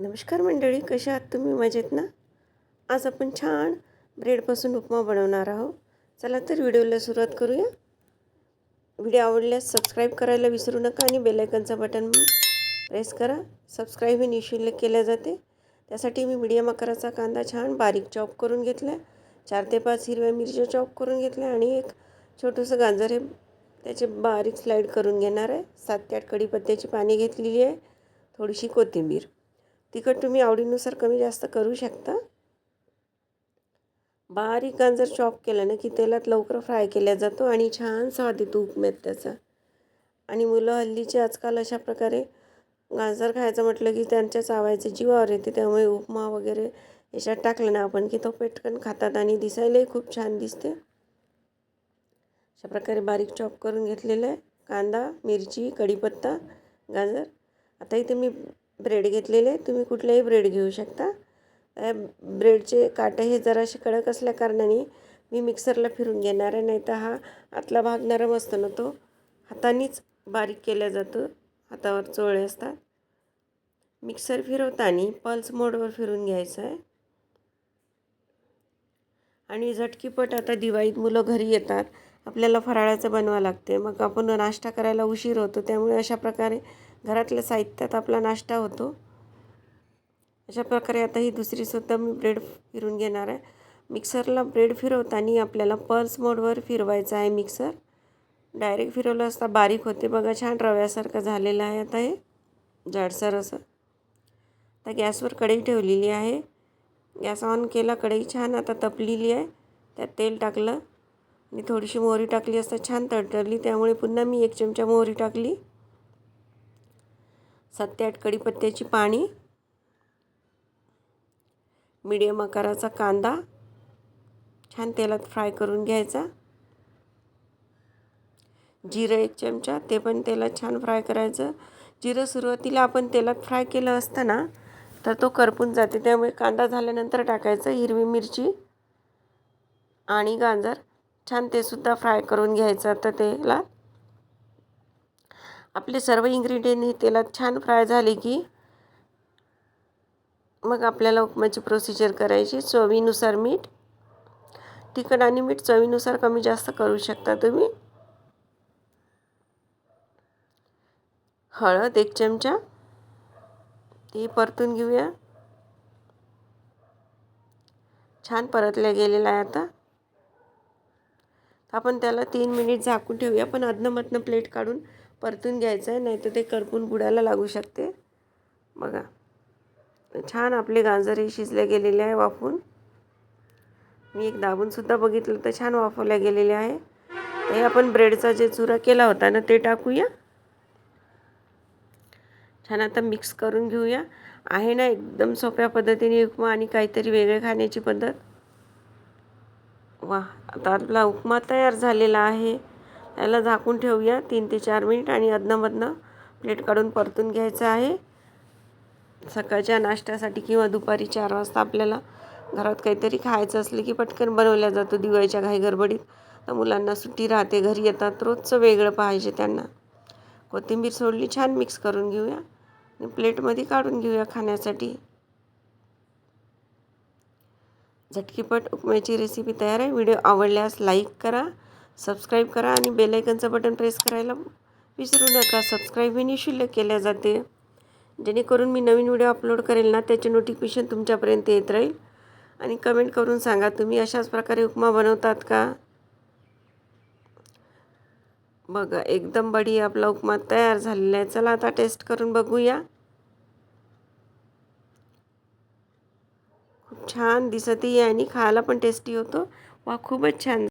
नमस्कार मंडळी कशा आहात तुम्ही? मजेत ना? आज आपण छान ब्रेडपासून उपमा बनवणार आहोत. चला तर व्हिडिओला सुरुवात करूया. व्हिडिओ आवडल्यास सबस्क्राईब करायला विसरू नका आणि बेलायकनचं बटन प्रेस करा. सबस्क्राईब हे निशुल्क केल्या जाते. त्यासाठी मी मीडियम आकाराचा कांदा छान बारीक चॉप करून घेतला आहे चार ते पाच हिरव्या मिरच्या चॉप करून घेतल्या आणि एक छोटंसं गाजर हे त्याचे बारीक स्लाईड करून घेणार आहे. सात ते आठ कढीपत्त्याची पाणी घेतलेली आहे. थोडीशी कोथिंबीर. तिखट तुम्ही आवडीनुसार कमी जास्त करू शकता. बारीक गाजर चॉप केलं ना की तेलात लवकर फ्राय केला जातो आणि छान स्वाद येतो उपम्यात त्याचा आणि मुलं हल्लीचे आजकाल अशा प्रकारे गाजर खायचं म्हटलं की त्यांच्या चावायचं जीवावर येते त्यामुळे उपमा वगैरे याच्यात टाकलं ना आपण की तो पेटकन खातात आणि दिसायलाही खूप छान दिसते. अशा प्रकारे बारीक चॉप करून घेतलेलं आहे. कांदा मिरची कढीपत्ता गाजर. आता इथे मी ब्रेड घेतलेले तुम्ही कुठलेही ब्रेड घेऊ शकता. ब्रेडचे काटे हे जरासे कडक असल्या कारणाने मी मिक्सरला फिरून घेणार आहे नाही तर हा आतला भाग नरम असतो ना तो हातानेच बारीक केला जातो हातावर चोळे असतात. मिक्सर फिरवताना पल्स मोडवर फिरून घ्यायचं आहे. आणि झटकीपट आता दिवाळीत मुलं घरी येतात आपल्याला फराळाचं बनवावं लागते मग आपण नाश्ता करायला उशीर होतो त्यामुळे अशा प्रकारे घरातल्या साहित्यात आपला नाश्ता होतो. अशा प्रकारे आता ही दुसरीसुद्धा मी ब्रेड फिरून घेणार आहे. मिक्सरला ब्रेड फिरवताना आपल्याला पल्स मोडवर फिरवायचं आहे मिक्सर. डायरेक्ट फिरवलं असता बारीक होते. बघा छान रव्यासारखं झालेलं आहे आता हे. जाडसर असं. आता गॅसवर कढई ठेवलेली आहे. गॅस ऑन केला कढई छान आता तपलेली आहे. त्यात तेल टाकलं. आणि थोडीशी मोहरी टाकली असता छान तडतडली. त्यामुळे पुन्हा मी एक चमचा मोहरी टाकली. सात ते आठ कढीपत्त्याची पाणी. मीडियम आकाराचा कांदा. छान तेलात फ्राय करून घ्यायचा. जिरं एक चमचा ते पण तेलात छान फ्राय करायचं. जिरं सुरुवातीला आपण तेलात फ्राय केलं असतं ना तर तो करपून जाते. त्यामुळे कांदा झाल्यानंतर टाकायचं हिरवी मिरची आणि गाजर. छान ते सुद्धा फ्राय करून घ्यायचं. आता तेलात आपले सर्व इन्ग्रेडियंट हे तेलात छान फ्राय झाले की मग आपल्याला उपमाची प्रोसिजर करायची. चवीनुसार मीठ तिखट आणि मीठ चवीनुसार कमी जास्त करू शकता तुम्ही. हळद एक चमचा ती परतून घेऊया. छान परतल्या गेलेला आहे आता. आपण त्याला तीन मिनिट झाकून ठेवूया. पण अदनमधनं प्लेट काढून परतून घ्यायचं आहे नाही तर ते करपून बुडायला लागू शकते. बघा. छान आपले गाजर शिजले गेलेले आहे वाफून. मी एक दाबूनसुद्धा बघितलं तर छान वाफवल्या गेलेले आहे. हे आपण ब्रेडचा जे चुरा केला होता ना ते टाकूया. छान आता मिक्स करून घेऊया. आहे ना एकदम सोप्या पद्धतीने उपमा आणि काहीतरी वेगळे खाण्याची पद्धत. वा आता आपला उपमा तयार झालेला आहे. याला झाकून ठेवूया. तीन ते चार मिनिट आणि अधनंमधनं प्लेट काढून परतून घ्यायचं आहे. सकाळच्या नाश्त्यासाठी किंवा दुपारी चार वाजता आपल्याला घरात काहीतरी खायचं असलं की पटकन बनवल्या जातो दिवाळीच्या घाई गडबडीत. तर मुलांना सुट्टी राहते घरी येतात. रोजचं वेगळं पाहिजे त्यांना. कोथिंबीर सोडली छान मिक्स करून घेऊया. आणि प्लेटमध्ये काढून घेऊया खाण्यासाठी. झटकीपट उपम्याची रेसिपी तयार आहे. व्हिडिओ आवडल्यास लाईक करा. सबस्क्राईब करा आणि बेलायकनचं बटन प्रेस करायला विसरू नका. सबस्क्राईब हे निशुल्क केल्या जाते. जेणेकरून मी नवीन व्हिडिओ अपलोड करेल ना त्याचे नोटिफिकेशन तुमच्यापर्यंत येत राहील. आणि कमेंट करून सांगा तुम्ही अशाच प्रकारे उपमा बनवतात का? बघा एकदम बडी आपला उपमा तयार झालेला आहे. चला आता टेस्ट करून बघूया. खूप छान दिसतही आहे आणि खायला पण टेस्टी होतो. वा खूपच छान.